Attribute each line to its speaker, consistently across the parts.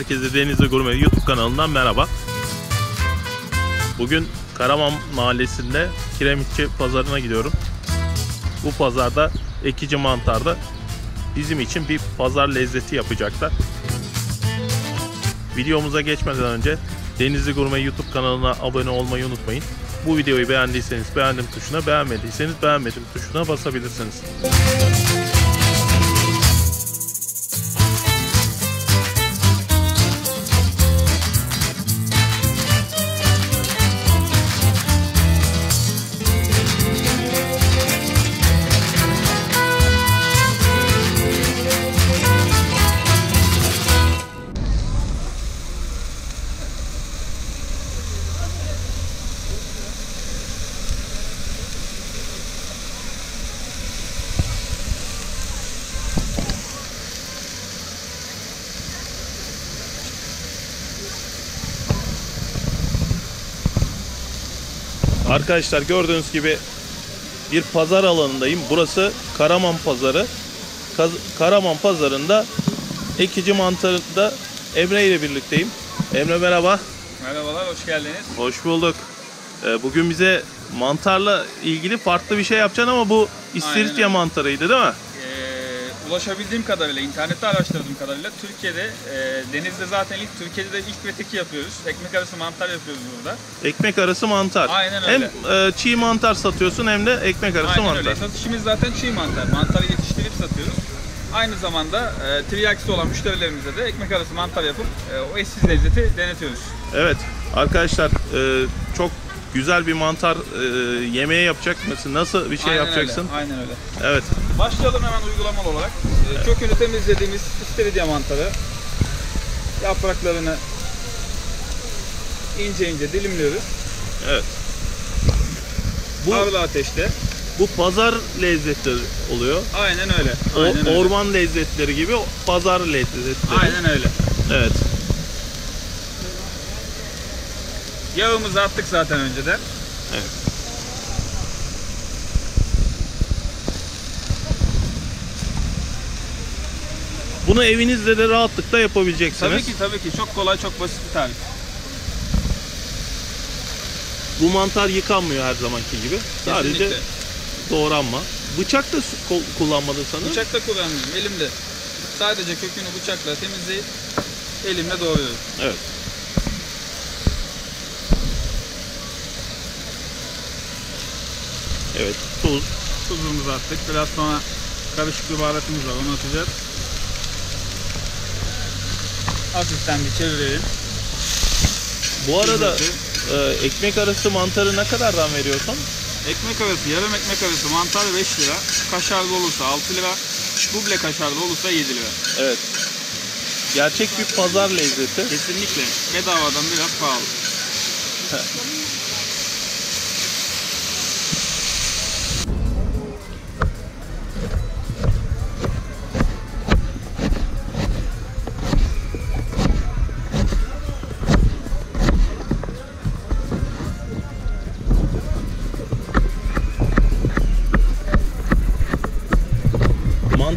Speaker 1: Herkese Denizli Gurme YouTube kanalından merhaba. Bugün Karaman Mahallesi'nde Kiremitçi Pazarı'na gidiyorum. Bu pazarda ekici mantarda bizim için bir pazar lezzeti yapacaklar. Videomuza geçmeden önce Denizli Gurme YouTube kanalına abone olmayı unutmayın. Bu videoyu beğendiyseniz beğendim tuşuna, beğenmediyseniz beğenmedim tuşuna basabilirsiniz. Arkadaşlar gördüğünüz gibi bir pazar alanındayım. Burası Karaman Pazarı. Kaz- Karaman Pazarı'nda ekici mantarında Emre ile birlikteyim. Emre merhaba.
Speaker 2: Merhabalar, hoş geldiniz.
Speaker 1: Hoş bulduk. Ee, Bugün bize mantarla ilgili farklı bir şey yapacaksın ama bu istiridye mantarıydı değil mi?
Speaker 2: Ulaşabildiğim kadarıyla, internette araştırdığım kadarıyla Türkiye'de, e, denizde zaten ilk, Türkiye'de de ilk ve tek yapıyoruz. Ekmek arası mantar yapıyoruz burada.
Speaker 1: Ekmek arası mantar.
Speaker 2: Aynen
Speaker 1: Hem
Speaker 2: öyle.
Speaker 1: e, çiğ mantar satıyorsun hem de ekmek arası
Speaker 2: Aynen
Speaker 1: mantar.
Speaker 2: öyle. Satışımız zaten çiğ mantar. Mantarı yetiştirip satıyoruz. Aynı zamanda e, tiryakisi olan müşterilerimize de ekmek arası mantar yapıp e, o eşsiz lezzeti denetiyoruz.
Speaker 1: Evet arkadaşlar e, çok güzel bir mantar e, yemeği yapacak mısın? Nasıl bir şey
Speaker 2: Aynen
Speaker 1: yapacaksın?
Speaker 2: Öyle. Aynen öyle.
Speaker 1: Evet.
Speaker 2: Başlayalım hemen uygulamalı olarak. Ee, Kökünü temizlediğimiz istiridye mantarı yapraklarını ince ince dilimliyoruz.
Speaker 1: Evet. Bu
Speaker 2: Arlı ateşte.
Speaker 1: bu pazar lezzetleri oluyor.
Speaker 2: Aynen öyle.
Speaker 1: O-
Speaker 2: Aynen öyle.
Speaker 1: orman lezzetleri gibi pazar lezzetleri.
Speaker 2: Aynen öyle.
Speaker 1: Evet.
Speaker 2: Yağımızı attık zaten önceden.
Speaker 1: Evet. Bunu evinizde de rahatlıkla yapabileceksiniz.
Speaker 2: Tabii ki tabii ki çok kolay çok basit bir tarif.
Speaker 1: Bu mantar yıkanmıyor her zamanki gibi. Sadece
Speaker 2: Kesinlikle.
Speaker 1: doğranma. Bıçak da kullanmadın sanırım.
Speaker 2: Bıçakla kullanmıyorum elimde. Sadece kökünü bıçakla temizleyip elimle doğruyorum.
Speaker 1: Evet. Evet, tuz.
Speaker 2: Tuzumuzu attık. Biraz sonra karışık bir baharatımız var onu atacağız. Hafiften bir çevirelim.
Speaker 1: Bu arada e, ekmek arası mantarı ne kadardan veriyorsun?
Speaker 2: Ekmek arası, yarım ekmek arası mantar 5 lira. Kaşarlı olursa 6 lira. Duble kaşarlı olursa 7 lira.
Speaker 1: Evet. Gerçek bir pazar lezzeti.
Speaker 2: Kesinlikle bedavadan biraz pahalı.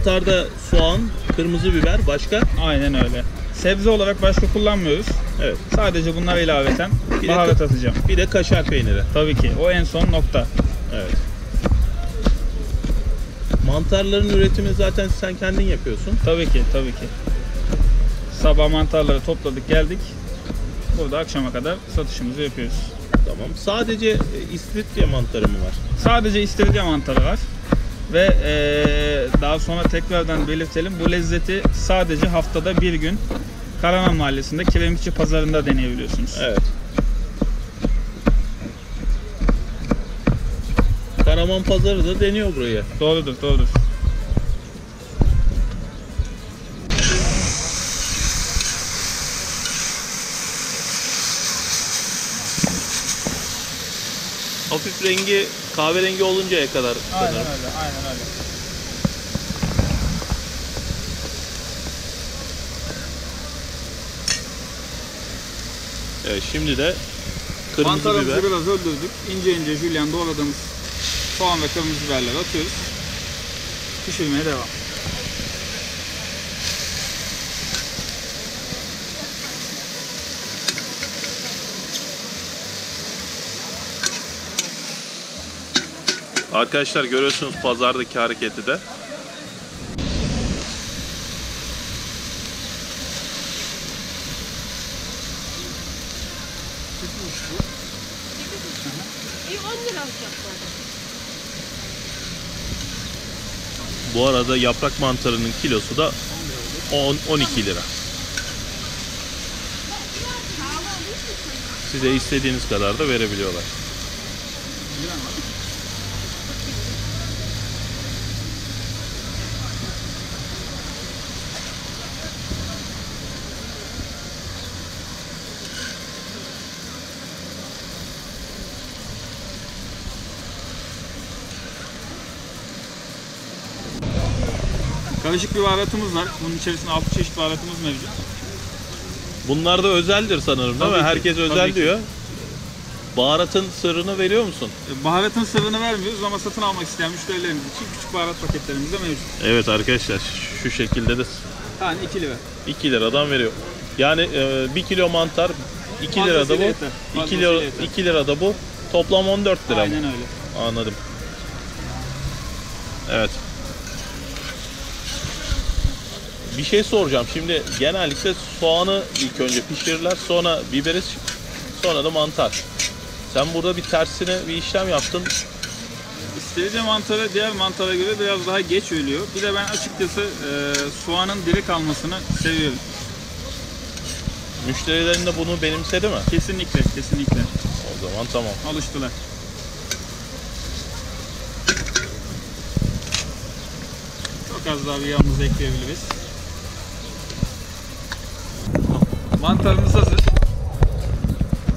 Speaker 1: Mantarda soğan, kırmızı biber, başka?
Speaker 2: Aynen öyle. Sebze olarak başka kullanmıyoruz.
Speaker 1: Evet.
Speaker 2: Sadece bunlar ilaveten
Speaker 1: Bir de
Speaker 2: baharat
Speaker 1: ka-
Speaker 2: atacağım.
Speaker 1: Bir de kaşar peyniri.
Speaker 2: Tabii ki. O en son nokta.
Speaker 1: Evet. Mantarların üretimi zaten sen kendin yapıyorsun.
Speaker 2: Tabii ki, tabii ki. Sabah mantarları topladık, geldik. Burada akşama kadar satışımızı yapıyoruz.
Speaker 1: Tamam. Sadece e, istiridye mantarı mı var?
Speaker 2: Sadece istiridye mantarı var. Ve eee, daha sonra tekrardan belirtelim. Bu lezzeti sadece haftada bir gün Karaman Mahallesi'nde Kiremitçi Pazarı'nda deneyebiliyorsunuz.
Speaker 1: Evet. Karaman pazarı da deniyor buraya.
Speaker 2: Doğrudur, doğrudur.
Speaker 1: Hafif rengi kahverengi oluncaya kadar sanırım.
Speaker 2: öyle, aynen öyle.
Speaker 1: Evet, şimdi de kırmızı
Speaker 2: Mantarımızı
Speaker 1: biber.
Speaker 2: biraz öldürdük. İnce ince jülyen doğradığımız soğan ve kırmızı biberleri atıyoruz. Pişirmeye devam.
Speaker 1: Arkadaşlar görüyorsunuz pazardaki hareketi de.
Speaker 3: İyi 10 lira alacak bu arada.
Speaker 1: Bu arada yaprak mantarının kilosu da 10 12 lira. Size istediğiniz kadar da verebiliyorlar.
Speaker 2: Karışık bir baharatımız var. Bunun içerisinde 6 çeşit baharatımız mevcut.
Speaker 1: Bunlar da özeldir sanırım değil
Speaker 2: Tabii
Speaker 1: mi?
Speaker 2: ki,
Speaker 1: Herkes
Speaker 2: tabii
Speaker 1: özel
Speaker 2: ki.
Speaker 1: diyor. Baharatın sırrını veriyor musun?
Speaker 2: E, Baharatın sırrını vermiyoruz ama satın almak isteyen müşterilerimiz için küçük baharat paketlerimiz de mevcut.
Speaker 1: Evet arkadaşlar şu şekilde de
Speaker 2: Tane 2 lira.
Speaker 1: 2 liradan veriyor. Yani 1 kilo mantar 2 lirada
Speaker 2: Fazlasıyla
Speaker 1: bu.
Speaker 2: yeter.
Speaker 1: 2
Speaker 2: Fazlasıyla
Speaker 1: lira
Speaker 2: yeter.
Speaker 1: 2 lirada bu. Toplam 14 lira mı?
Speaker 2: Aynen öyle.
Speaker 1: Anladım. Evet. Bir şey soracağım. Şimdi genellikle soğanı ilk önce pişirirler, sonra biberi, sonra da mantar. Sen burada bir tersine bir işlem yaptın.
Speaker 2: İstiridye mantarı diğer mantara göre biraz daha geç ölüyor. Bir de ben açıkçası e, soğanın diri kalmasını seviyorum.
Speaker 1: Müşterilerin de bunu benimsedi mi?
Speaker 2: Kesinlikle, kesinlikle.
Speaker 1: O zaman tamam.
Speaker 2: Alıştılar. Çok az daha bir yağımızı ekleyebiliriz. Mantarımız hazır.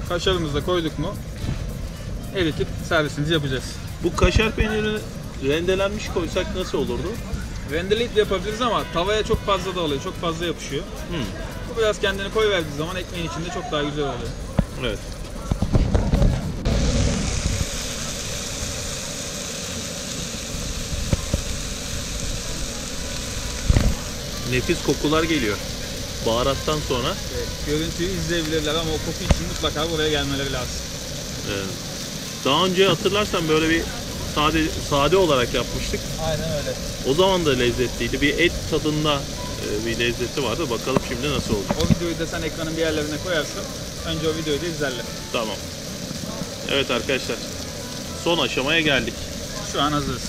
Speaker 2: Kaşarımızı da koyduk mu eritip servisimizi yapacağız.
Speaker 1: Bu kaşar peynirini rendelenmiş koysak nasıl olurdu?
Speaker 2: Rendeleyip de yapabiliriz ama tavaya çok fazla da oluyor, çok fazla yapışıyor.
Speaker 1: Hmm.
Speaker 2: Bu biraz kendini koy verdiği zaman ekmeğin içinde çok daha güzel oluyor.
Speaker 1: Evet. Nefis kokular geliyor. Baharattan sonra
Speaker 2: Görüntüyü izleyebilirler ama o koku için mutlaka buraya gelmeleri lazım.
Speaker 1: e, daha önce hatırlarsan böyle bir sade sade olarak yapmıştık.
Speaker 2: Aynen öyle.
Speaker 1: O zaman da lezzetliydi. Bir et tadında e, bir lezzeti vardı. Bakalım şimdi nasıl olacak.
Speaker 2: O videoyu da sen ekranın bir yerlerine koyarsın. Önce o videoyu da izlerler.
Speaker 1: Tamam. Evet arkadaşlar. Son aşamaya geldik.
Speaker 2: Şu an hazırız.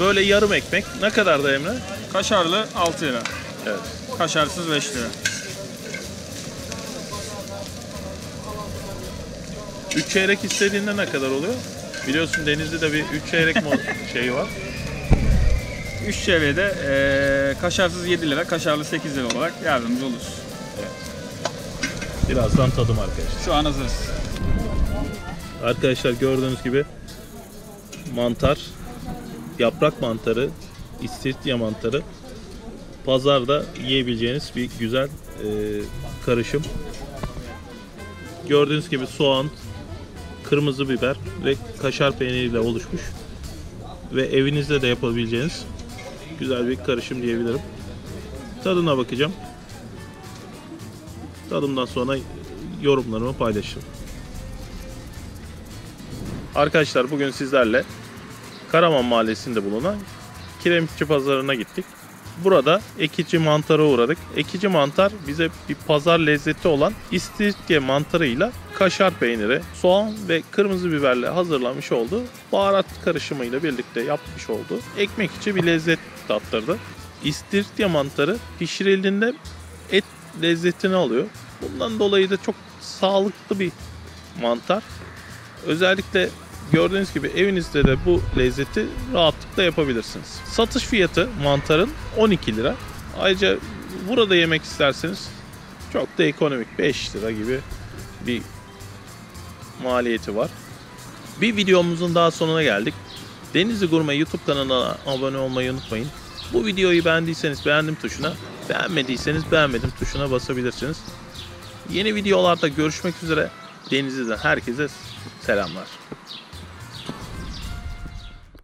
Speaker 1: Böyle yarım ekmek. Ne kadar da Emre?
Speaker 2: Kaşarlı 6 lira.
Speaker 1: Evet.
Speaker 2: Kaşarsız 5 lira.
Speaker 1: 3 çeyrek istediğinde ne kadar oluyor? Biliyorsun Denizli'de de bir 3 çeyrek mo- şeyi var.
Speaker 2: 3 çeyreğe eee kaşarsız 7 lira, kaşarlı 8 lira olarak yardımcı oluruz.
Speaker 1: Birazdan tadım arkadaşlar.
Speaker 2: Şu an hazırız.
Speaker 1: Arkadaşlar gördüğünüz gibi mantar, yaprak mantarı, istiridye mantarı pazarda yiyebileceğiniz bir güzel e, karışım. Gördüğünüz gibi soğan, kırmızı biber ve kaşar peyniriyle oluşmuş ve evinizde de yapabileceğiniz güzel bir karışım diyebilirim. Tadına bakacağım. Tadımdan sonra yorumlarımı paylaşırım. Arkadaşlar bugün sizlerle Karaman Mahallesi'nde bulunan Kiremitçi Pazarı'na gittik. Burada ekici mantara uğradık. Ekici mantar bize bir pazar lezzeti olan istiridye mantarıyla kaşar peyniri, soğan ve kırmızı biberle hazırlanmış olduğu baharat karışımıyla birlikte yapmış olduğu ekmek içi bir lezzet tattırdı. İstiridye mantarı pişirildiğinde et lezzetini alıyor. Bundan dolayı da çok sağlıklı bir mantar. Özellikle gördüğünüz gibi evinizde de bu lezzeti rahatlıkla yapabilirsiniz. Satış fiyatı mantarın 12 lira. Ayrıca burada yemek isterseniz çok da ekonomik 5 lira gibi bir maliyeti var. Bir videomuzun daha sonuna geldik. Denizli Gurme YouTube kanalına abone olmayı unutmayın. Bu videoyu beğendiyseniz beğendim tuşuna, beğenmediyseniz beğenmedim tuşuna basabilirsiniz. Yeni videolarda görüşmek üzere. Denizli'den herkese selamlar.